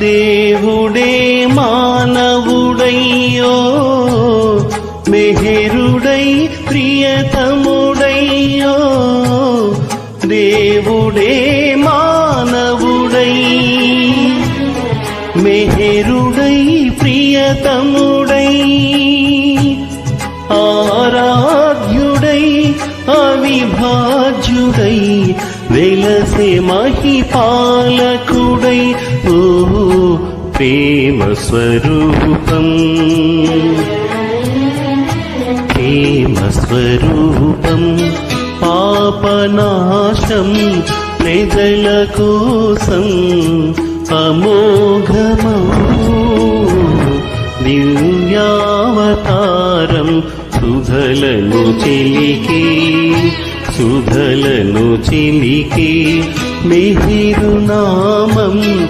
దేవుడే మానవుడయ్యో మెహరుడై ప్రియతముడయ్యో దేవుడే మానవుడై మెహరుడై ప్రియతముడై ఆరాధ్యుడై అవిభాజ్యుడై వెలసే మహిపాలకుడై ఓ ప్రేమ స్వరూపం. ప్రేమ స్వరూపం పాపనాశం ప్రజల కోసం అమోఘమౌ. దివ్యావతారం సుధలను చిలికి సుధలను చిలికి మిహిరునామం